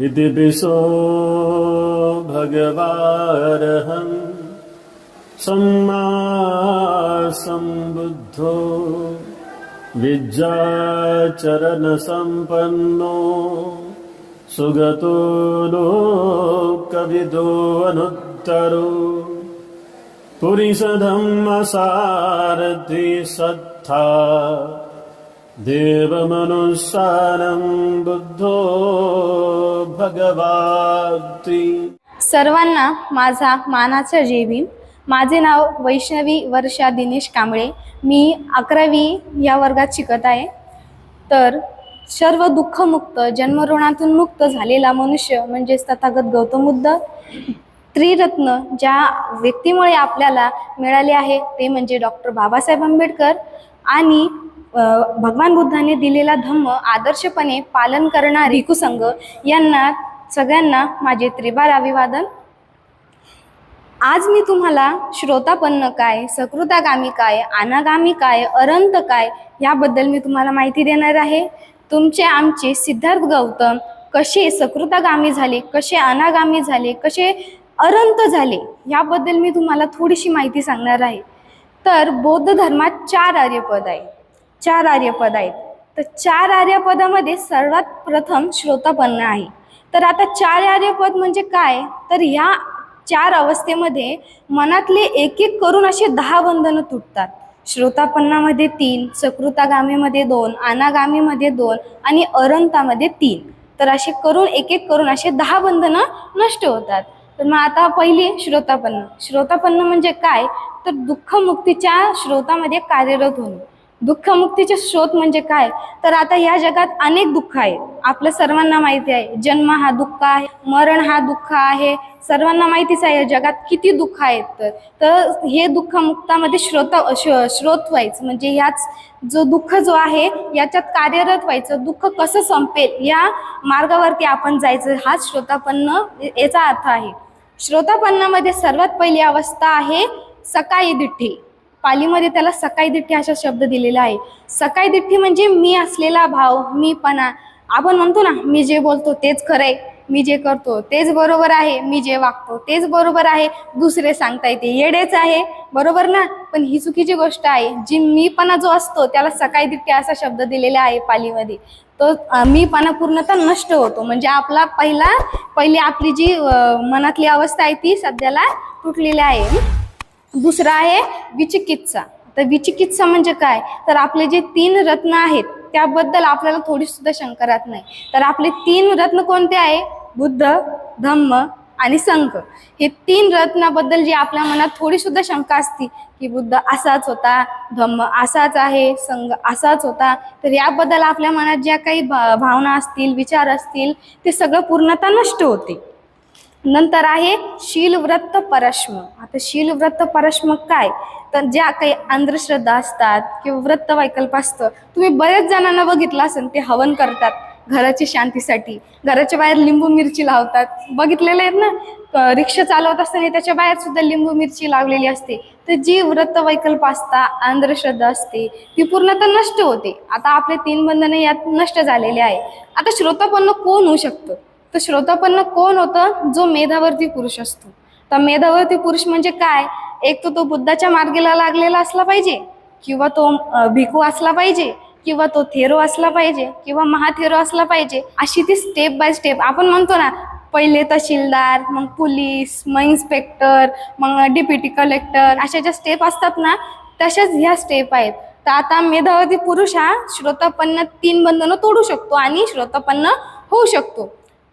So भगवारहन् सम्मासम्बुद्धो विद्याचरणसम्पन्नो सुगतो नोकवितोनुत्तरो पुरिषदम् असारथि स देवमनुसारं बुद्धो भगवात्ति सर्वांना माझा मानाचा जेवी. माझे नाव वैष्णवी वर्षा दिनेश कांबळे. मी अकरावी या वर्गात शिकत आहे. तर सर्व दुःखमुक्त जन्मऋणातून मुक्त झालेला मनुष्य म्हणजेच तथागत गौतम बुद्ध त्रिरत्न ज्या व्यक्तीमुळे आपल्याला मिळाले आहे ते म्हणजे डॉक्टर बाबासाहेब आंबेडकर आणि भगवान बुद्धाने दिलेला धम्म आदर्शपणे पालन करणारे भिक्खू संघ यांना सगळ्यांना माझे त्रिबार अभिवादन. आज मी तुम्हाला श्रोतापन्न काय सकृतागामी काय अनागामी काय अरंत काय याबद्दल मी तुम्हाला माहिती देणार आहे. तुमचे आमचे सिद्धार्थ गौतम कसे सकृतागामी झाले कसे अनागामी झाले कसे अरंत झाले याबद्दल मी तुम्हाला थोडीशी माहिती सांगणार आहे. तर बौद्ध धर्मात चार आर्यपद आहे. चार आर्यपद आहेत. तर चार आर्यपदामध्ये सर्वात प्रथम श्रोतापन्न आहे. तर आता चार आर्यपद म्हणजे काय? तर ह्या चार अवस्थेमध्ये मनातले एक एक करून असे दहा बंधनं तुटतात. श्रोतापन्नामध्ये तीन सकृतागामीमध्ये दोन अनागामीमध्ये दोन आणि अरंतामध्ये तीन. तर असे करून एक एक करून असे दहा बंधनं नष्ट होतात. तर मग आता पहिली श्रोतापन्न. श्रोतापन्न म्हणजे काय? तर दुःखमुक्तीच्या श्रोतामध्ये कार्यरत होणे. दुःखमुक्तीचे स्रोत म्हणजे काय? तर आता या जगात अनेक दुःख आहेत. आपल्या सर्वांना माहिती आहे जन्म हा दुःख आहे मरण हा दुःख आहे. सर्वांना माहितीच आहे या जगात किती दुःख आहेत तर. तर हे दुःखमुक्तामध्ये श्रोता श- श्रोत व्हायचं म्हणजे ह्याच जो दुःख जो आहे याच्यात कार्यरत व्हायचं. दुःख कसं संपेल या मार्गावरती आपण जायचं हाच श्रोतापन्न याचा अर्थ आहे. श्रोतापन्नामध्ये सर्वात पहिली अवस्था आहे सकाळी दिठ्ठी. पालीमध्ये त्याला सकाळी दिठ्ठी असा शब्द दिलेला आहे. सकाळी दिठ्ठी म्हणजे मी असलेला भाव मीपणा आपण म्हणतो ना मी जे बोलतो तेच खरं आहे मी जे करतो तेच बरोबर आहे मी जे वागतो तेच बरोबर आहे दुसरे सांगता येते. येडेच आहे बरोबर ना? पण ही चुकीची गोष्ट आहे. जी मीपणा जो असतो त्याला सकाळी दिठ्ठी असा शब्द दिलेला आहे पालीमध्ये. तो मीपणा पूर्णतः नष्ट होतो. म्हणजे आपला पहिला पहिली आपली जी मनातली अवस्था आहे ती सध्याला तुटलेली आहे. दुसरं आहे विचिकित्सा. तर विचिकित्सा म्हणजे काय? तर आपले जे तीन रत्न आहेत त्याबद्दल आपल्याला थोडी सुद्धा शंका राहत नाही. तर आपले तीन रत्न कोणते आहे? बुद्ध धम्म आणि संघ. हे तीन रत्नाबद्दल जी आपल्या मनात थोडी सुद्धा शंका असती की बुद्ध असाच होता धम्म असाच आहे संघ असाच होता तर याबद्दल आपल्या मनात ज्या काही भावना असतील विचार असतील ते सगळं पूर्णतः नष्ट होते. नंतर आहे शीलव्रत परश्म. आता शीलव्रत परश्म काय? तर ज्या काही अंधश्रद्धा असतात किंवा व्रत वैकल्प असतं तुम्ही बरेच जणांना बघितलं असेल ते हवन करतात घराची शांतीसाठी. घराच्या बाहेर लिंबू मिरची लावतात. बघितलेले आहेत ना? रिक्षा चालवत असताना त्याच्या बाहेर सुद्धा लिंबू मिरची लावलेली असते. तर जी व्रत वैकल्प असता अंधश्रद्धा असते ती पूर्णतः नष्ट होते. आता आपले तीन बंधने यात नष्ट झालेले आहे. आता श्रोतापन्न कोण होऊ शकतं? तर श्रोतापन्न कोण होतं? जो मेधावर्ती पुरुष असतो. तर मेधावर्ती पुरुष म्हणजे काय? एक तर तो बुद्धाच्या मार्गेला लागलेला असला पाहिजे किंवा तो भिकू असला पाहिजे किंवा तो थेरो असला पाहिजे किंवा महाथेरो असला पाहिजे अशी ती स्टेप बाय स्टेप आपण म्हणतो ना पहिले तहसीलदार मग पोलीस मग इन्स्पेक्टर मग डिप्युटी कलेक्टर अशा ज्या स्टेप असतात ना तशाच ह्या स्टेप आहेत. तर आता मेधावती पुरुष हा श्रोतापन्न तीन बंधनं तोडू शकतो आणि श्रोतापन्न होऊ शकतो.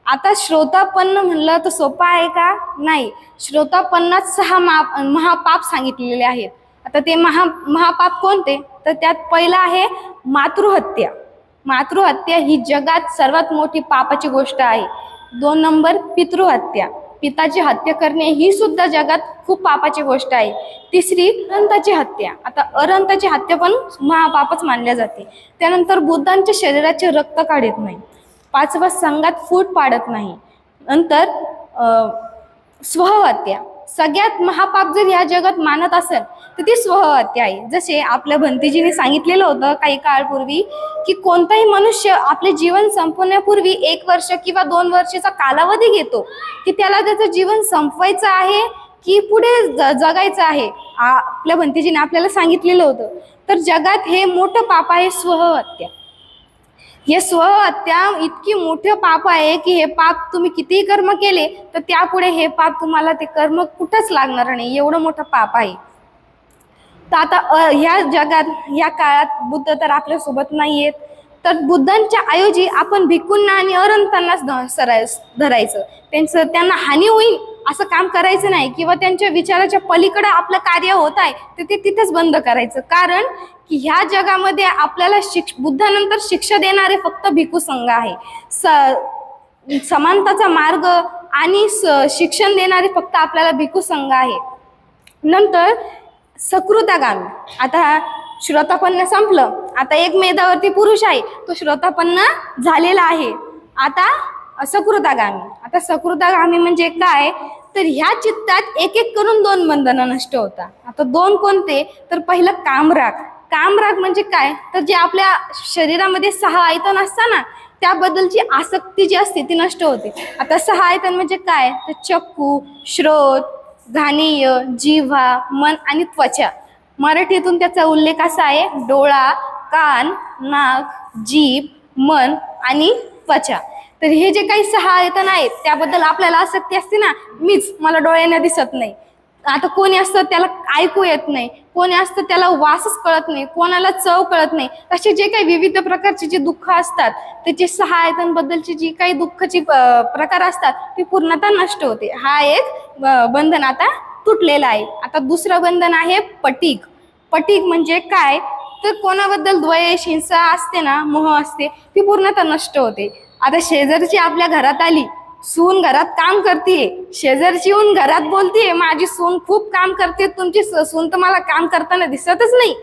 आता श्रोतापन्न म्हणलं तर सोपं आहे का? नाही. श्रोतापन्नात सहा मा महापाप सांगितलेले आहेत. आता ते महा महापाप कोणते? तर त्यात पहिलं आहे मातृहत्या. मातृहत्या ही जगात सर्वात मोठी पापाची गोष्ट आहे. दोन नंबर पितृहत्या. पिताची हत्या करणे ही सुद्धा जगात खूप पापाची गोष्ट आहे. तिसरी अरंताची हत्या. आता अरंताची हत्या पण महापापच मानल्या जाते. त्यानंतर बुद्धांच्या शरीराचे रक्त काढत नाही. पाचवा संघात फूट पाडत नाही. नंतर स्वहत्या सगळ्यात महापाप जर ह्या जगात मानत असेल तर ती स्वहत्या आहे. जसे आपल्या भंतीजीने सांगितलेलं होतं काही काळपूर्वी की कोणताही मनुष्य आपले जीवन संपवण्यापूर्वी एक वर्ष किंवा दोन वर्षाचा कालावधी घेतो की त्याला त्याचं जीवन संपवायचं आहे की पुढे ज- जगायचं आहे आपल्या भंतीजीने आपल्याला सांगितलेलं होतं. तर जगात हे मोठं पाप आहे स्वहत्या हे स्वहत्या इतकी मोठं पाप आहे की हे पाप तुम्ही कितीही कर्म केले तर त्यापुढे हे पाप तुम्हाला ते कर्म कुठंच लागणार नाही. एवढं मोठं पाप आहे. तर आता ह्या जगात ह्या काळात बुद्ध तर आपल्यासोबत नाही आहेत तर बुद्धांच्या ऐवजी आपण भिक्कूंना आणि अरंतांनाच ध- धरायचं. त्यांचं त्यांना हानी होईल असं काम करायचं नाही किंवा त्यांच्या विचाराच्या पलीकडे आपलं कार्य होत आहे तर ते तिथेच बंद करायचं. कारण की ह्या जगामध्ये आपल्याला शिक्ष बुद्धानंतर शिक्षा देणारे फक्त भिकू संघ आहे. स समानताचा मार्ग आणि स शिक्षण देणारे फक्त आपल्याला भिकू संघ आहे. नंतर सकृतागामी. आता श्रोतापन्न संपलं. आता एक मेधावरती पुरुष आहे तो श्रोतापन्न झालेला आहे. आता सकृतागामी. आता सकृतागामी म्हणजे काय? तर ह्या चित्तात एक एक करून दोन बंधनं नष्ट होतात. आता दोन कोणते? तर पहिलं कामराग. कामराग म्हणजे काय? तर जे आपल्या शरीरामध्ये सहा आयतन असतात ना त्याबद्दलची आसक्ती जी असते ती नष्ट होते. आता सहा आयतन म्हणजे काय? तर चक्कू श्रोत घाणीय जिव्हा मन आणि त्वचा. मराठीतून त्याचा उल्लेख असा आहे डोळा कान नाक जीभ मन आणि त्वचा. तर हे जे काही सहा आयतन आहेत त्याबद्दल आपल्याला आसक्ती असते ना मीच मला डोळ्यांना दिसत नाही. आता कोणी असतं त्याला ऐकू येत नाही कोणी असतं त्याला वासच कळत नाही कोणाला चव कळत नाही. असे जे काही विविध प्रकारचे जे दुःख असतात त्याचे सहा आयतांबद्दलची जी काही दुःखाची प्रकार असतात ती पूर्णतः नष्ट होते. हा एक बंधन आता तुटलेला आहे. आता दुसरं बंधन आहे पटीक पटीक म्हणजे काय? तर कोणाबद्दल द्वेष हिंसा असते ना मोह असते ती पूर्णतः नष्ट होते. आता शेजारची आपल्या घरात आली सून घरात काम करते शेजारची येऊन घरात बोलतीये माझी सून खूप काम करते तुमची स- सून तर मला काम करताना दिसतच नाही.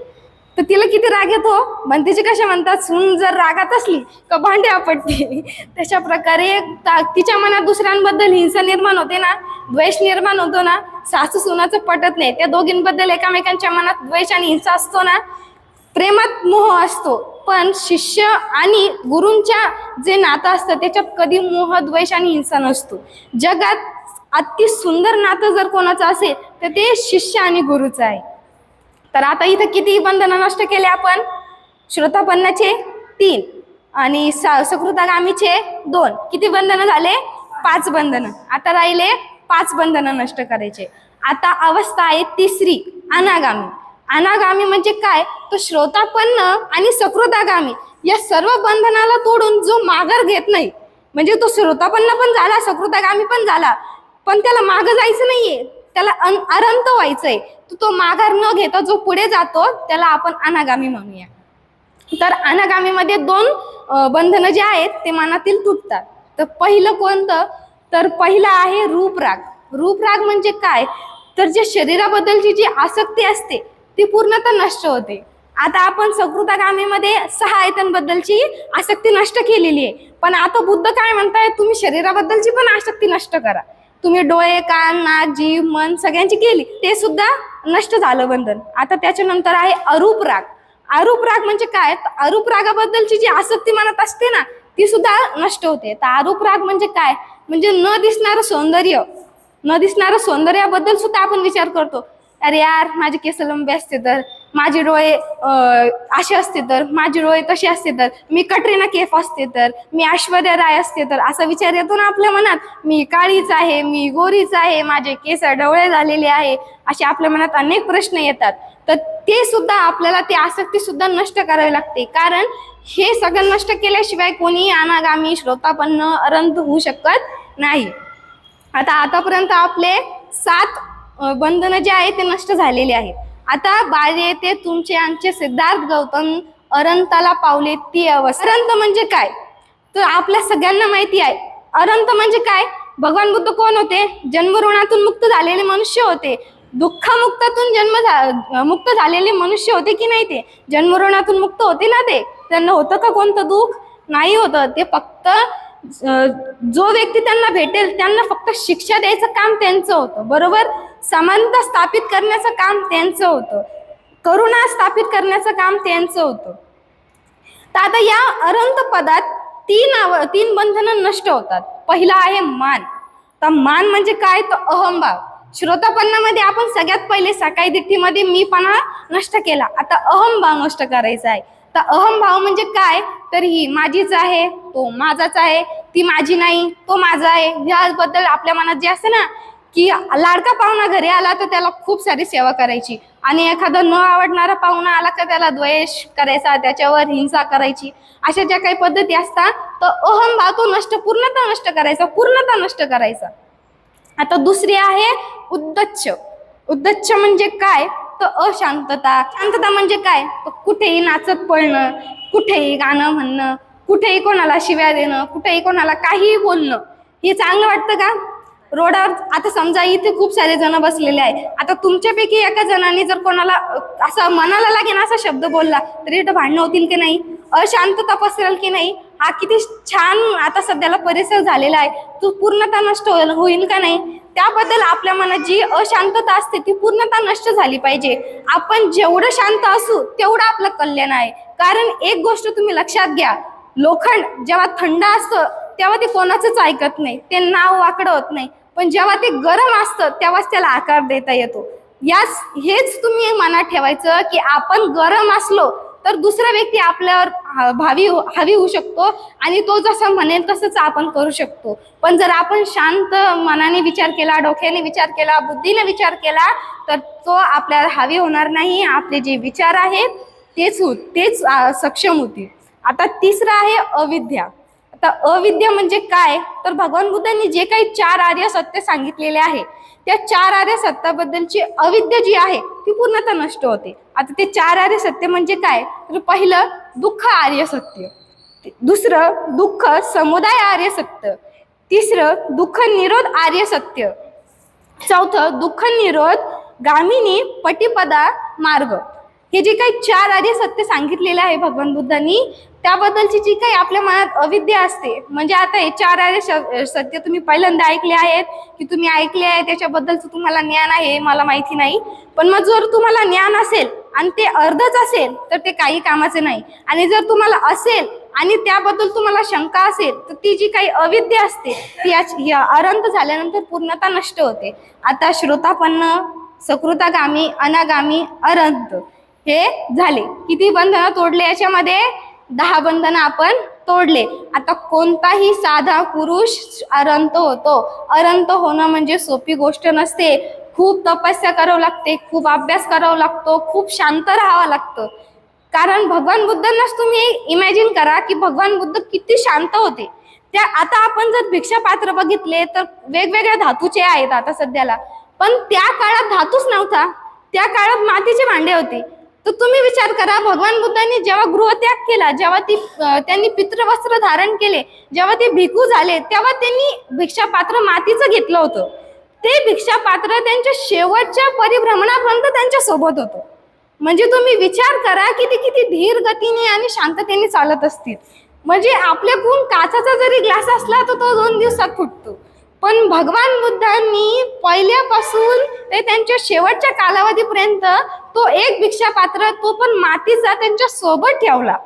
तर तिला किती राग येतो? बनतेचे कशा म्हणतात सून जर रागात असली का भांडे आपटते तशा प्रकारे ता- तिच्या मनात दुसऱ्यांबद्दल हिंसा निर्माण होते ना द्वेष निर्माण होतो ना सासू सुनाचं पटत नाही. त्या दोघींबद्दल एकामेकांच्या मनात द्वेष आणि हिंसा असतो ना प्रेमात मोह असतो. पण शिष्य आणि गुरूंच्या जे नातं असतं त्याच्यात कधी मोह द्वेष आणि हिंसा नसतो. जगात अति सुंदर नातं जर कोणाचं असेल तर ते शिष्य आणि गुरुचं आहे. तर आता इथं किती बंधनं नष्ट केले आपण? श्रोतापन्नाचे तीन आणि स सकृतागामीचे दोन. किती बंधनं झाले? पाच बंधनं. आता राहिले पाच बंधनं नष्ट करायचे. आता अवस्था आहे तिसरी अनागामी. अनागामी म्हणजे काय? तो श्रोतापन्न आणि सकृतागामी. या सर्व बंधनाला तोडून जो माघार घेत नाही म्हणजे तो श्रोतापन्न पण झाला सकृतागामी पण झाला पण त्याला मागं जायचं नाहीये. त्याला अन अरंत व्हायचंय. तर तो माघार न घेता जो पुढे जातो त्याला आपण अनागामी म्हणूया. तर अनागामीमध्ये दोन बंधनं जे आहेत ते मनातील तुटतात. तर पहिलं कोणतं? तर पहिलं आहे रूपराग. रूपराग म्हणजे काय? तर जे शरीराबद्दलची जी आसक्ती असते ती पूर्णतः नष्ट होते. आता आपण सकृतागामीमध्ये सहा आयतांबद्दलची आसक्ती नष्ट केलेली आहे. पण आता बुद्ध काय म्हणताय तुम्ही शरीराबद्दलची पण आसक्ती नष्ट करा. तुम्ही डोळे कान नाक जीव मन सगळ्यांची केली ते सुद्धा नष्ट झालं बंधन. आता त्याच्यानंतर आहे अरूप राग. अरूप राग म्हणजे काय? तर अरूप रागाबद्दलची जी आसक्ती मनात असते ना ती सुद्धा नष्ट होते. तर अरूप राग म्हणजे काय? म्हणजे न दिसणारं सौंदर्य. न दिसणारं सौंदर्याबद्दल सुद्धा आपण विचार करतो. अरे यार माझे केस लंबे असते तर. माझे डोळे असे असते तर माझे डोळे तसे असते तर मी कटरीना केफ असते तर मी ऐश्वर्या राय असते तर असा विचार येतो ना आपल्या मनात. मी काळीच आहे मी गोरीच आहे माझे केस डवळे झालेले आहे असे आपल्या मनात अनेक प्रश्न येतात. तर ते सुद्धा आपल्याला ते आसक्ती सुद्धा नष्ट करावी लागते. कारण हे सगळं नष्ट केल्याशिवाय कोणी अनागामी श्रोतापन्न अरंत होऊ शकत नाही. आता आतापर्यंत आपले सात बंधनं जे आहे ते नष्ट झालेले आहेत. आता बाजे ते तुमचे आमचे सिद्धार्थ गौतम अरंताला पावले ती अवस्था. अरंत म्हणजे काय? तर आपल्या सगळ्यांना माहिती आहे. अरंत म्हणजे काय? भगवान बुद्ध कोण होते? जन्मऋणातून मुक्त झालेले मनुष्य होते. दुःखमुक्तातून जन्म झा मुक्त झालेले मनुष्य होते की नाही ते? जन्मऋणातून मुक्त होते ना ते? त्यांना होतं का कोणतं दुःख? नाही होतं. ते फक्त जो व्यक्ती त्यांना भेटेल त्यांना फक्त शिक्षा द्यायचं काम त्यांचं होतं. बरोबर? समानता स्थापित करण्याचं काम त्यांचं होतं. करुणा स्थापित करण्याचं काम त्यांचं होतं. तर आता या अरंत पदात तीन आव तीन बंधनं नष्ट होतात. पहिला आहे मान. तर मान म्हणजे काय? तर अहंभाव. श्रोतापन्नामध्ये आपण सगळ्यात पहिले सकाळी दिठ्ठीमध्ये मीपणा नष्ट केला. आता अहंभाव नष्ट करायचा आहे. तर अहंभाव म्हणजे काय? तर ही माझीच आहे तो माझाच आहे ती माझी नाही तो माझा आहे. ह्याबद्दल आपल्या मनात जे असते ना की लाडका पाहुणा घरी आला तर त्याला खूप सारी सेवा करायची. आणि एखादा न आवडणारा पाहुणा आला का त्याला द्वेष करायचा त्याच्यावर हिंसा करायची. अशा ज्या काही पद्धती असतात तर अहंभाव तो नष्ट पूर्णता नष्ट करायचा पूर्णता नष्ट करायचा. आता दुसरी आहे उद्दच्च उद्दच्च म्हणजे काय? तर अशांतता. शांतता म्हणजे काय? तर कुठेही नाचत पळणं कुठेही गाणं म्हणणं कुठेही कोणाला शिव्या देणं कुठेही कोणाला काहीही बोलणं. हे चांगलं वाटतं का? रोडावर आता समजा इथे खूप सारे जण बसलेले आहे आता तुमच्यापैकी एका जणाने जर कोणाला असा मनाला लागेल असा शब्द बोलला तरी इथं भांडणं होतील की नाही? अशांतता पसरेल की नाही? हा किती छान आता सध्याला परिसर झालेला आहे. तो पूर्णता नष्ट होईल होईल का नाही? त्याबद्दल आपल्या मनात जी अशांतता असते ती पूर्णता नष्ट झाली पाहिजे. आपण जेवढं शांत असू तेवढं आपलं कल्याण आहे. कारण एक गोष्ट तुम्ही लक्षात घ्या लोखंड जेव्हा थंड असतं तेव्हा ते कोणाचंच ऐकत नाही. ते नाव वाकडं होत नाही. पण जेव्हा ते गरम असतं तेव्हाच त्याला आकार देता येतो. याच हेच तुम्ही मनात ठेवायचं की आपण गरम असलो तर दुसरा व्यक्ती आपल्यावर भावी हो, हवी होऊ शकतो आणि तो जसं म्हणेल तसंच आपण करू शकतो. पण जर आपण शांत मनाने विचार केला डोक्याने विचार केला बुद्धीने विचार केला तर तो आपल्याला हवी होणार नाही. आपले जे विचार आहेत तेच होत तेच सक्षम होतील. आता तिसरं आहे अविद्या. आता अविद्या म्हणजे काय? तर भगवान बुद्धांनी जे काही चार आर्य सत्य सांगितलेले आहे त्या चार आर्य सत्याबद्दलची अविद्या जी आहे ती पूर्णतः नष्ट होते. आता ते चार आर्य सत्य म्हणजे काय? तर पहिलं दुःख आर्य सत्य दुसरं दुःख समुदाय आर्य सत्य तिसरं दुःख निरोध आर्य सत्य चौथं दुःख निरोध गामिनी पटिपदा मार्ग. हे जे काही चार आर्य सत्य सांगितलेले आहे भगवान बुद्धांनी त्याबद्दलची जी काही आपल्या मनात अविद्या असते म्हणजे आता हे चार आर्य श- सत्य तुम्ही पहिल्यांदा ऐकले आहेत की तुम्ही ऐकले आहे त्याच्याबद्दलचं तुम्हाला ज्ञान आहे मला माहिती नाही. पण मग जर तुम्हाला ज्ञान असेल आणि ते अर्धच असेल तर ते काही कामाचे नाही. आणि जर तुम्हाला असेल आणि त्याबद्दल तुम्हाला शंका असेल तर ती जी काही अविद्या असते ती याच- या अरंत झाल्यानंतर पूर्णता नष्ट होते. आता श्रोतापन्न सकृतागामी अनागामी अरंत हे झाले. किती बंधनं तोडले याच्यामध्ये? दहा बंधनं आपण तोडले. आता कोणताही साधा पुरुष अरंत होतो. अरंत होणं म्हणजे सोपी गोष्ट नसते. खूप तपस्या करावं लागते खूप अभ्यास करावा लागतो खूप शांत राहावं लागतं. कारण भगवान बुद्धांनाच तुम्ही इमॅजिन करा की भगवान बुद्ध किती शांत होते. त्या आता आपण जर भिक्षा पात्र बघितले तर वेगवेगळ्या धातूचे आहेत आता सध्याला. पण त्या काळात धातूच नव्हता. त्या काळात मातीचे भांडे होते. तर तुम्ही विचार करा भगवान बुद्धांनी जेव्हा गृहत्याग केला जेव्हा ती त्यांनी पितृवस्त्र धारण केले जेव्हा ते भिकू झाले तेव्हा त्यांनी भिक्षा पात्र मातीचं घेतलं होतं. ते भिक्षा पात्र त्यांच्या शेवटच्या परिभ्रमणापर्यंत त्यांच्यासोबत होतं. म्हणजे तुम्ही विचार करा की ते किती धीर गतीने आणि शांततेने चालत असतील. म्हणजे आपल्याकडून काचाचा जरी ग्लास असला तर तो दोन दिवसात फुटतो. पण भगवान बुद्धांनी पहिल्यापासून ते त्यांच्या शेवटच्या कालावधीपर्यंत तो एक भिक्षा पात्र तो पण मातीचा त्यांच्यासोबत ठेवला.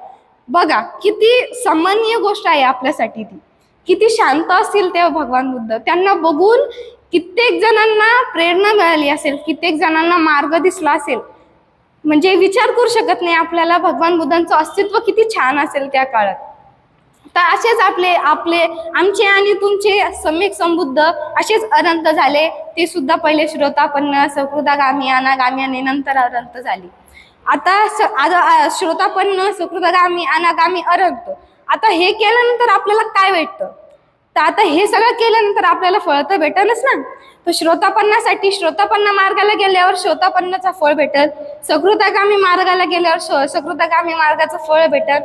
बघा किती सामान्य गोष्ट आहे आपल्यासाठी ती. किती शांत असतील ते भगवान बुद्ध. त्यांना बघून कित्येक जणांना प्रेरणा मिळाली असेल कित्येक जणांना मार्ग दिसला असेल. म्हणजे विचार करू शकत नाही आपल्याला भगवान बुद्धांचं अस्तित्व किती छान असेल त्या काळात. तर असेच आपले आपले आमचे आणि तुमचे सम्यक संबुद्ध असेच अनंत झाले. ते सुद्धा पहिले श्रोतापन्न सकृतागामी अनागामी आणि नंतर अरंत झाली. आता आता श्रोतापन्न सकृतगामी अनागामी अरंत आता हे केल्यानंतर आपल्याला काय भेटतं? तर आता हे सगळं केल्यानंतर आपल्याला फळ तर भेटेलच ना. तर श्रोतापन्नासाठी श्रोतापन्न मार्गाला गेल्यावर श्रोतापन्नाचा फळ भेटेल. सकृतागामी मार्गाला गेल्यावर श- सकृतागामी मार्गाचं फळ भेटेल.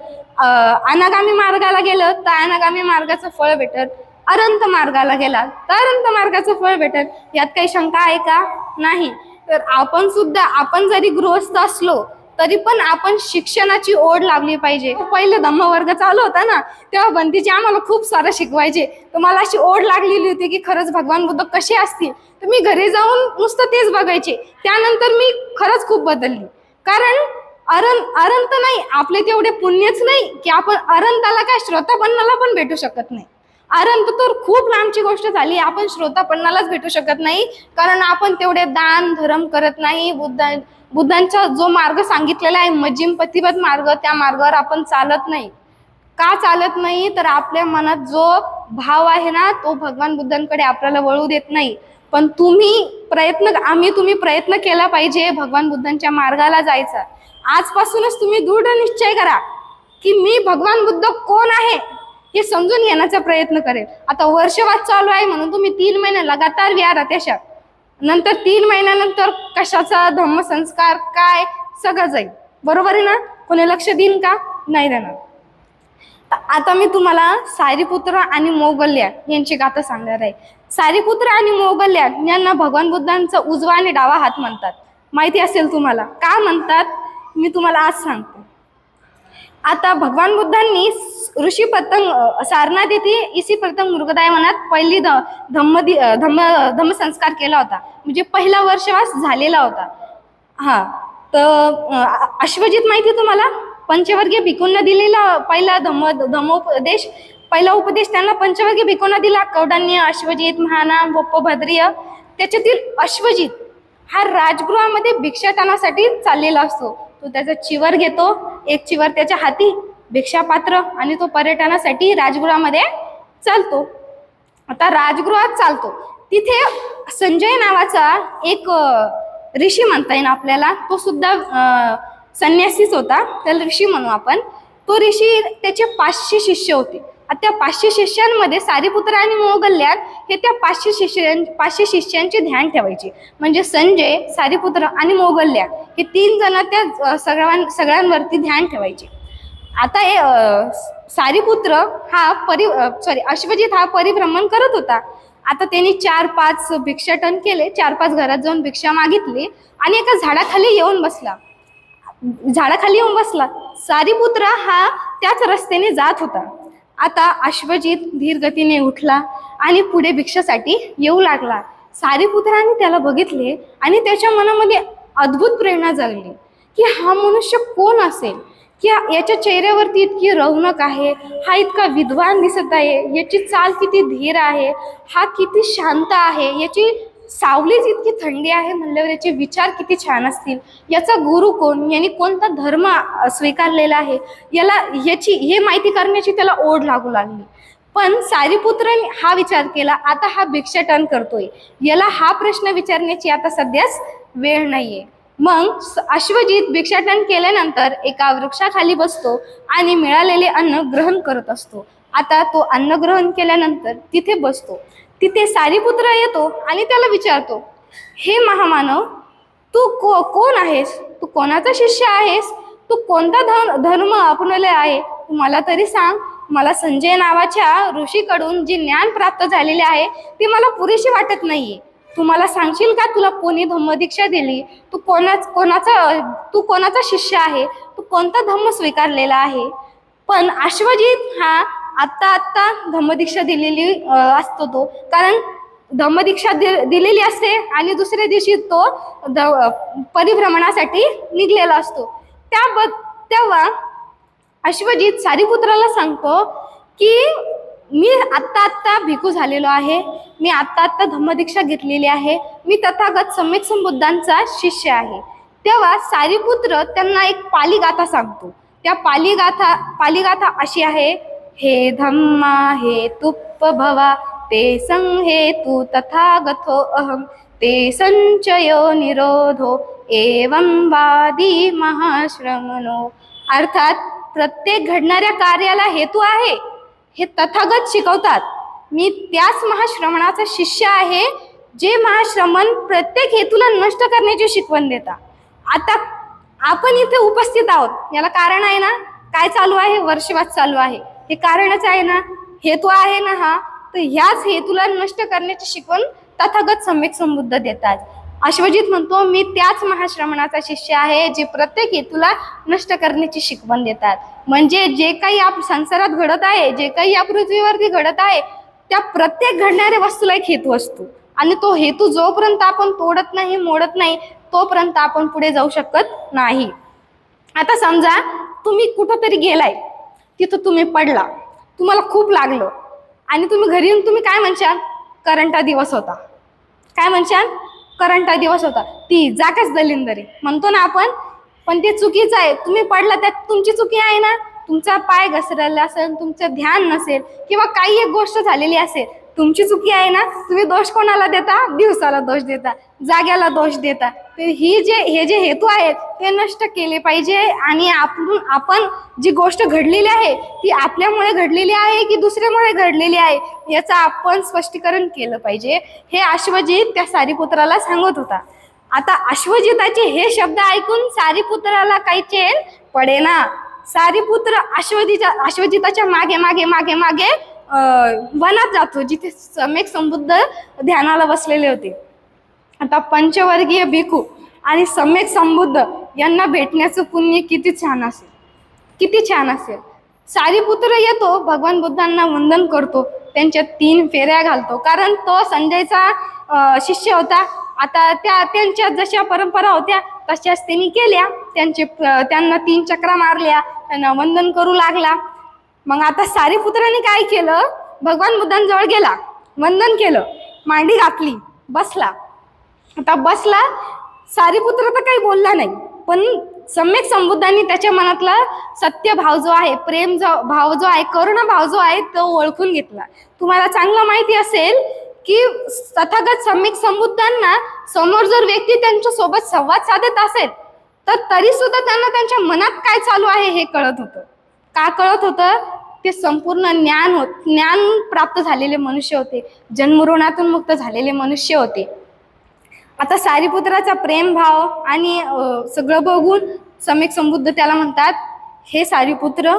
अनागामी मार्गाला गेलं तर अनागामी मार्गाचं फळ भेटेल. अरंत मार्गाला गेला तर अरंत मार्गाचं फळ भेटेल. यात काही शंका आहे का? नाही. तर आपण सुद्धा आपण जरी गृहस्थ असलो तरी पण आपण शिक्षणाची ओढ लावली पाहिजे. पहिले धम्मवर्ग चालू होता ना तेव्हा बंदीचे आम्हाला खूप सारं शिकवायचे. तर मला अशी ओढ लागलेली होती की खरंच भगवान बुद्ध कसे असतील? तर मी घरी जाऊन नुसतं तेच बघायचे. त्यानंतर मी खरंच खूप बदलली. कारण अरं अरंत नाही आपले तेवढे पुण्यच नाही की आपण अरंताला काय श्रोतापन्नाला पण भेटू शकत नाही. अरंत तर खूप लांबची गोष्ट झाली आपण श्रोतापन्नालाच भेटू शकत नाही. कारण आपण तेवढे दान धर्म करत नाही बुद्धा बुद्धांचा जो मार्ग सांगितलेला आहे मजिम पतिपत मार्ग त्या मार्गावर आपण चालत नाही. का चालत नाही? तर आपल्या मनात जो भाव आहे ना तो भगवान बुद्धांकडे आपल्याला वळू देत नाही. पण तुम्ही प्रयत्न आम्ही तुम्ही प्रयत्न केला पाहिजे भगवान बुद्धांच्या मार्गाला जायचा. आजपासूनच तुम्ही दृढ निश्चय करा की मी भगवान बुद्ध कोण आहे हे समजून घेण्याचा प्रयत्न करेल. आता वर्षवाद चालू आहे म्हणून तुम्ही तीन महिने लगातार व्या येशाल नंतर तीन महिन्यानंतर कशाचा धम्मसंस्कार काय सगळं जाईल. बरोबर आहे ना? कोणी लक्ष देईन का? नाही देणार. आता मी तुम्हाला सारीपुत्र आणि मोगल्या यांची गाथा सांगणार आहे. सारीपुत्र आणि मोगल्या यांना भगवान बुद्धांचा उजवा आणि डावा हात म्हणतात. माहिती असेल तुम्हाला? का म्हणतात? मी तुम्हाला आज सांगते. आता भगवान बुद्धांनी ऋषी पतंग सारनाथ येथे इसी प्रथम मृगदाय मनात पहिली ध धम्म धम्म धम्मसंस्कार केला होता. म्हणजे पहिला वर्षवास झालेला होता. हा तर अश्वजित माहिती आहे तुम्हाला? पंचवर्गीय भिकूंना दिलेला पहिला धम्म धम्मोपदेश पहिला उपदेश त्यांना पंचवर्गीय भिकूंना दिला. कौडान्य अश्वजित महानाम गोपभद्रिय त्याच्यातील अश्वजित हा राजगृहामध्ये भिक्षाटनासाठी चाललेला असतो. तो त्याचा चिवर घेतो एक चिवर त्याच्या हाती भिक्षापात्र आणि तो पर्यटनासाठी राजगृहामध्ये चालतो. आता राजगृहात चालतो. तिथे संजय नावाचा एक ऋषी म्हणता येईल आपल्याला. तो सुद्धा संन्यासीच होता. त्याला ऋषी म्हणू आपण. तो ऋषी त्याचे पाचशे शिष्य होते. त्या पाचशे शिष्यांमध्ये सारीपुत्र आणि मोगल्यात हे त्या पाचशे शिष्यां पाचशे शिष्यांचे ध्यान ठेवायचे. म्हणजे संजय सारीपुत्र आणि मोगल्या हे तीन जण त्या सगळ्यां सगळ्यांवरती ध्यान ठेवायचे. आता हे सारीपुत्र हा परि सॉरी अश्वजित हा परिभ्रमण करत होता. आता त्यांनी चार पाच भिक्षाटन केले चार पाच घरात जाऊन भिक्षा मागितली आणि एका झाडाखाली येऊन बसला. झाडाखाली येऊन बसला. सारीपुत्र हा त्याच रस्त्याने जात होता. आता अश्वजित धीरगतीने उठला आणि पुढे भिक्षासाठी येऊ लागला. सारीपुत्राने त्याला बघितले आणि त्याच्या मनामध्ये अद्भुत प्रेरणा जागली की हा मनुष्य कोण असेल? की याच्या चेहऱ्यावरती इतकी रौनक आहे? हा इतका विद्वान दिसत आहे? याची चाल किती धीर आहे? हा किती शांत आहे? याची सावलीच इतकी थंडी आहे म्हणल्यावर याचे विचार किती छान असतील? याचा गुरु कोण? यांनी कोणता धर्म स्वीकारलेला आहे? याला याची हे माहिती करण्याची त्याला ओढ लागू लागली. पण सारीपुत्राने हा विचार केला आता हा भिक्षाटन करतोय. याला हा प्रश्न विचारण्याची आता सध्याच वेळ नाहीये. मग स- अश्वजित भिक्षाटन केल्यानंतर एका वृक्षाखाली बसतो आणि मिळालेले अन्न ग्रहण करत असतो. आता तो अन्न ग्रहण केल्यानंतर तिथे बसतो. तिथे सारीपुत्र येतो आणि त्याला विचारतो हे महामानव तू को कोण आहेस? तू कोणाचा शिष्य आहेस? तू कोणता धर्म धर्म आपणले आहे? तू मला तरी सांग मला संजय नावाच्या ऋषीकडून जे ज्ञान प्राप्त झालेले आहे ती मला पुरेशी वाटत नाहीये. तू मला सांगशील का तुला कोणी धम्मदीक्षा दिली? तू कोणा कोणाचा तू कोणाचा शिष्य आहे? तू कोणता धम्म स्वीकारलेला आहे? पण अश्वजित हा आत्ता आत्ता धम्मदीक्षा दिलेली असतो तो. कारण धम्मदीक्षा दिलेली असते आणि दुसऱ्या दिवशी तो द परिभ्रमणासाठी निघलेला असतो. त्या तेव्हा अश्वजित सारीपुत्राला सांगतो की मी आत्ता आत्ता भिकू झालेलो आहे. मी आत्ता आत्ता धम्मदीक्षा घेतलेली आहे. मी तथागत समेत संबुद्धांचा शिष्य आहे. तेव्हा सारीपुत्र त्यांना एक पाली गाथा सांगतो. त्या पाली गाथा पाली गाथा अशी आहे हे धम्मा हे तुप्प भवा ते संहे तू तथागथो अहम ते संचयो निरोधो एवं वादी महाश्रमणो. अर्थात प्रत्येक घडणाऱ्या कार्याला हेतू आहे. हे तथागत शिकवतात. मी त्याच महाश्रमणाचा शिष्य आहे जे महाश्रमण प्रत्येक हेतूला नष्ट करण्याची शिकवण देता. आता आपण इथे उपस्थित आहोत. याला कारण आहे ना? काय चालू आहे? वर्षवाद चालू आहे. हे कारणच आहे ना? हेतू आहे ना हा? तर ह्याच हेतूला नष्ट करण्याची शिकवण तथागत सम्यक समृद्ध देतात. अश्वजित म्हणतो मी त्याच महाश्रमणाचा शिष्य आहे जे प्रत्येक हेतूला नष्ट करण्याची शिकवण देतात. म्हणजे जे काही आप संसारात घडत आहे जे काही या पृथ्वीवरती घडत आहे त्या प्रत्येक घडणाऱ्या वस्तूला एक हेतू असतो. आणि तो हेतू जोपर्यंत आपण तोडत नाही मोडत नाही तोपर्यंत आपण पुढे जाऊ शकत नाही. आता समजा तुम्ही कुठंतरी गेलाय. तिथं तुम्ही पडला. तुम्हाला खूप लागलं. आणि तुम्ही घरी येऊन तुम्ही काय म्हणशाल? करंटा दिवस होता. काय म्हणशाल? करंटा दिवस होता. ती जागच दलिंदरी. म्हणतो ना आपण पण ते चुकीचं आहे. तुम्ही पडला त्यात तुमची चुकी आहे ना? तुमचा पाय घसरला असेल तुमचं ध्यान नसेल किंवा काही एक गोष्ट झालेली असेल तुमची चुकी आहे ना तुम्ही दोष कोणाला देता? दिवसाला दोष देता जाग्याला दोष देता. तर ही जे हे जे हेतू आहेत ते नष्ट केले पाहिजे आणि आपण आपण जी गोष्ट घडलेली आहे ती आपल्यामुळे घडलेली आहे की दुसऱ्यामुळे घडलेली आहे याचं आपण स्पष्टीकरण केलं पाहिजे. हे अश्वजित त्या सारीपुत्राला सांगत होता. आता अश्वजिताचे हे शब्द ऐकून सारीपुत्राला काही चेन पडेना. सारीपुत्र अश्वजीच्या अश्वजिताच्या मागे मागे मागे मागे वनात जातो जिथे सम्यक संबुद्ध ध्यानाला बसलेले होते. आता पंचवर्गीय भिकू आणि सम्यक संबुद्ध यांना भेटण्याचं पुण्य किती छान असेल. किती छान असेल. सारीपुत्र येतो भगवान बुद्धांना वंदन करतो त्यांच्या तीन फेऱ्या घालतो. कारण तो संजयचा शिष्य होता. आता त्या त्यांच्या जशा परंपरा होत्या तशाच त्यांनी केल्या. त्यांचे त्यांना तीन चक्रा मारल्या त्यांना वंदन करू लागला. मग आता सारीपुत्राने काय केलं? भगवान बुद्धांजवळ गेला वंदन केलं मांडी घातली बसला. आता बसला सारीपुत्र तर काही बोलला नाही पण सम्यक संबुद्धांनी त्याच्या मनातला सत्य भाव जो आहे प्रेम जो भाव जो आहे करुणा भाव जो आहे तो ओळखून घेतला. तुम्हाला चांगलं माहिती असेल की तथागत सम्यक संबुद्धांना समोर जर व्यक्ती त्यांच्यासोबत संवाद साधत असेल तर तरी सुद्धा त्यांना त्यांच्या मनात काय चालू आहे हे कळत होतं. का कळत होतं? ते संपूर्ण ज्ञान होत ज्ञान प्राप्त झालेले मनुष्य होते. जन्मऋणातून मुक्त झालेले मनुष्य होते. आता सारीपुत्राचा प्रेमभाव आणि सगळं बघून समेक समृद्ध त्याला म्हणतात हे सारीपुत्र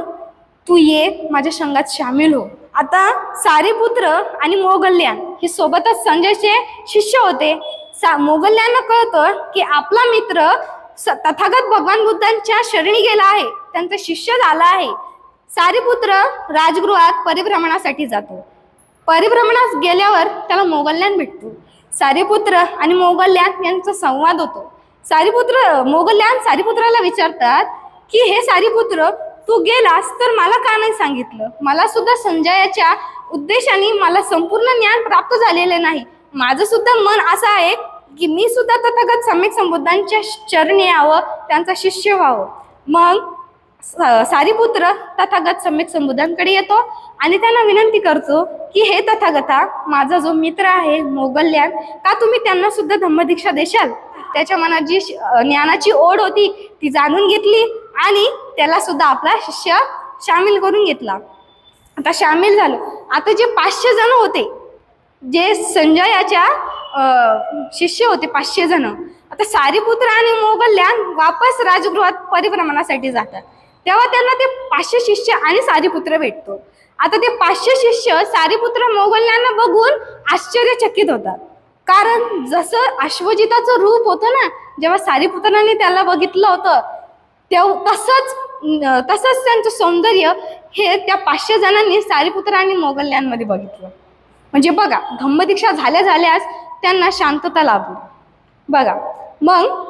तू ये माझ्या संघात सामील हो. आता सारीपुत्र आणि मोगल्यान हे सोबतच संजयचे शिष्य होते. सा मोगल्यांना कळतं की आपला मित्र स- तथागत भगवान बुद्धांच्या शरणी गेला आहे. त्यांचा शिष्य झाला आहे. सारीपुत्र राजगृहात परिभ्रमणासाठी जातो. परिभ्रमणास गेल्यावर त्याला मोगल्यान भेटतो. सारीपुत्र आणि मोगल्यान यांचा संवाद होतो. सारीपुत्र मोगल्यान सारीपुत्राला विचारतात की हे सारीपुत्र तू गेलास तर मला का नाही सांगितलं? मला सुद्धा संजयाच्या उद्देशाने मला संपूर्ण ज्ञान प्राप्त झालेले नाही. माझं सुद्धा मन असं आहे की मी सुद्धा तथागत सम्यक संबुद्धांच्या चरणी यावं त्यांचा शिष्य व्हावं. मग सारीपुत्र तथागत सम्यक संबुद्धांकडे येतो आणि त्यांना विनंती करतो की हे तथागता माझा जो मित्र आहे मोगल्यान का तुम्ही त्यांना सुद्धा धम्मदीक्षा देशाल? त्याच्या मनात जी ज्ञानाची ओढ होती ती जाणून घेतली आणि त्याला सुद्धा आपला शिष्य सामील करून घेतला. आता सामील झालो. आता जे पाचशे जण होते जे संजयाच्या शिष्य होते पाचशे जण आता सारीपुत्र आणि मोगल्यान वापस राजगृहात परिभ्रमणासाठी जातात. तेव्हा त्यांना ते पाचशे शिष्य आणि सारीपुत्र भेटतो. आता ते पाचशे शिष्य सारीपुत्र मोगल्यांना बघून आश्चर्यचकित होतात. कारण जसं अश्वजिताचं रूप होतं ना जेव्हा सारीपुत्रांनी त्याला बघितलं होतं तेव्हा तसंच तसंच त्यांचं सौंदर्य हे त्या पाचशे जणांनी सारीपुत्र आणि मोगल्यांमध्ये बघितलं. म्हणजे बघा धम्मदीक्षा झाल्या झाल्यास त्यांना शांतता लाभली. बघा मग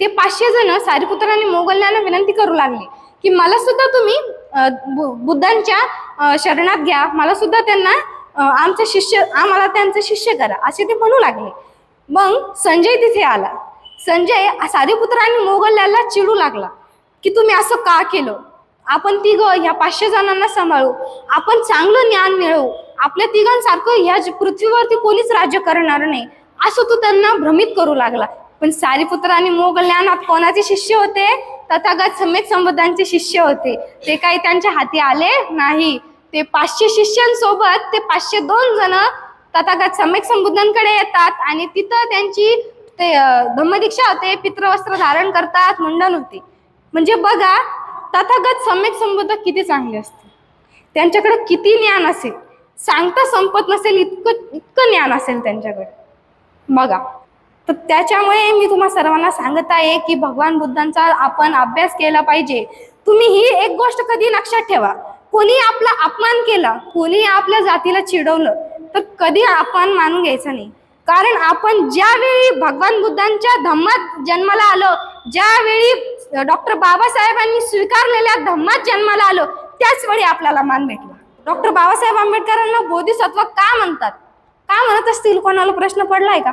ते पाचशे जण सारीपुत्र आणि मोगल्यांना विनंती करू लागले. की मला सुद्धा तुम्ही बु- बुद्धांच्या शरणात घ्या. मला सुद्धा त्यांना आमचं शिष्य आम्हाला त्यांचं शिष्य करा. असे ते म्हणू लागले. मग संजय तिथे आला. संजय साधेपुत्र आणि मोगल्याला चिडू लागला. की तुम्ही असं का केलं? आपण तिघं ह्या पाचशे जणांना सांभाळू. आपण चांगलं ज्ञान मिळवू. आपल्या तिघांसारखं ह्या पृथ्वीवरती कोणीच राज्य करणार नाही. असं तो त्यांना भ्रमित करू लागला. पण सारीपुत्र आणि मोगल्यानात कोणाचे शिष्य होते? तथागत समेत संबंधांचे शिष्य होते. ते काही त्यांच्या हाती आले नाही. ते पाचशे शिष्यांसोबत ते पाचशे दोन जण तथागत सम्यक संबुद्धांकडे येतात आणि तिथं त्यांची ते धम्मदीक्षा होते पित्रवस्त्र धारण करतात मुंडन होते. म्हणजे बघा तथागत सम्यक संबुद्ध किती चांगले असते. त्यांच्याकडे किती ज्ञान असेल. सांगता संपत नसेल इतकं इतकं ज्ञान असेल त्यांच्याकडे. बघा. तर त्याच्यामुळे मी तुम्हा सर्वांना सांगत आहे की भगवान बुद्धांचा आपण अभ्यास केला पाहिजे. तुम्ही ही एक गोष्ट कधी लक्षात ठेवा. कोणी आपला अपमान केला कोणी आपल्या जातीला चिडवलं तर कधी अपमान मानून घ्यायचं नाही. कारण आपण ज्यावेळी भगवान बुद्धांच्या धम्मात जन्माला आलो ज्यावेळी डॉक्टर बाबासाहेबांनी स्वीकारलेल्या धम्मात जन्माला आलो त्याचवेळी आपल्याला मान भेटला. डॉक्टर बाबासाहेब आंबेडकरांना बोधिसत्व का म्हणतात? का म्हणत असतील? कोणाला प्रश्न पडलाय का?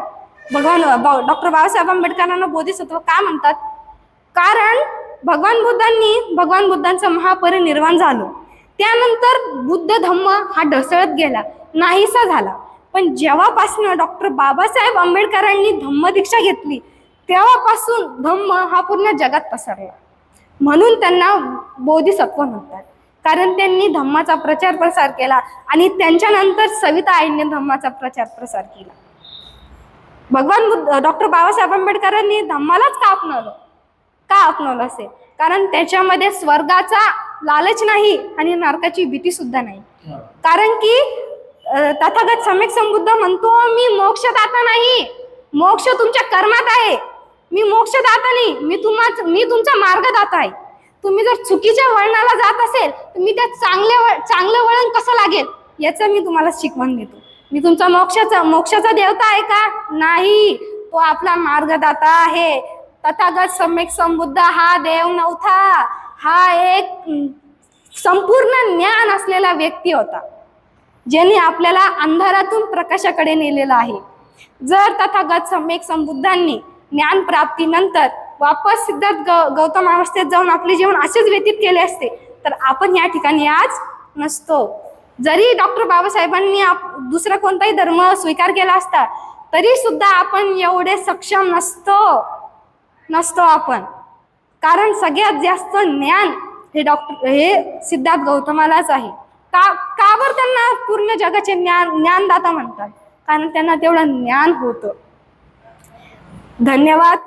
भगवान डॉक्टर बाबासाहेब आंबेडकरांना बोधिसत्व का म्हणतात? कारण भगवान बुद्धांनी भगवान बुद्धांचं महापरिनिर्वाण झालं. त्यानंतर बुद्ध धम्म हा ढसळत गेला नाहीसा झाला. पण जेव्हापासून डॉक्टर बाबासाहेब आंबेडकरांनी धम्म दीक्षा घेतली तेव्हापासून धम्म हा पूर्ण जगात पसरला. म्हणून त्यांना बोधिसत्व म्हणतात. कारण त्यांनी धम्माचा प्रचार प्रसार केला आणि त्यांच्यानंतर सविता आईने धम्माचा प्रचार प्रसार केला. भगवान बुद्ध डॉक्टर बाबासाहेब आंबेडकरांनी धम्मालाच का अपनवलं? का अपनवलं असेल कारण त्याच्यामध्ये स्वर्गाचा लालच नाही आणि नरकाची भीती सुद्धा नाही. कारण की तथागत सम्यक संबुद्ध म्हणतो मी मोक्षदाता नाही. मोक्ष तुमच्या कर्मात आहे. मी मोक्षदाता नाही. मी तुम्हा मी तुमचा मार्गदाता आहे. तुम्ही जर चुकीच्या वळणाला जात असेल तर मी त्या चांगल्या चांगलं वळण कसं लागेल? याचं मी तुम्हाला शिकवण देतो. मी तुमचा मोक्षाचा मोक्षाचा देवता आहे का? नाही. तो आपला मार्गदाता आहे. तथागत सम्यक संबुद्ध हा देव नव्हता. हा एक संपूर्ण ज्ञान असलेला व्यक्ती होता ज्यांनी आपल्याला अंधारातून प्रकाशाकडे नेलेला आहे. जर तथागत सम्यक संबुद्धांनी ज्ञान प्राप्तीनंतर वापस सिद्धार्थ गौ गौतम अवस्थेत जाऊन आपले जीवन असेच व्यतीत केले असते तर आपण या ठिकाणी आज नसतो. जरी डॉक्टर बाबासाहेबांनी दुसरा कोणताही धर्म स्वीकार केला असता तरी सुद्धा आपण एवढे सक्षम नसतो नसतो आपण. कारण सगळ्यात जास्त ज्ञान हे डॉक्टर हे सिद्धार्थ गौतमालाच आहे. का का बरं त्यांना पूर्ण जगाचे ज्ञान ज्ञानदाता म्हणतात. कारण त्यांना तेवढं ज्ञान होतं. धन्यवाद.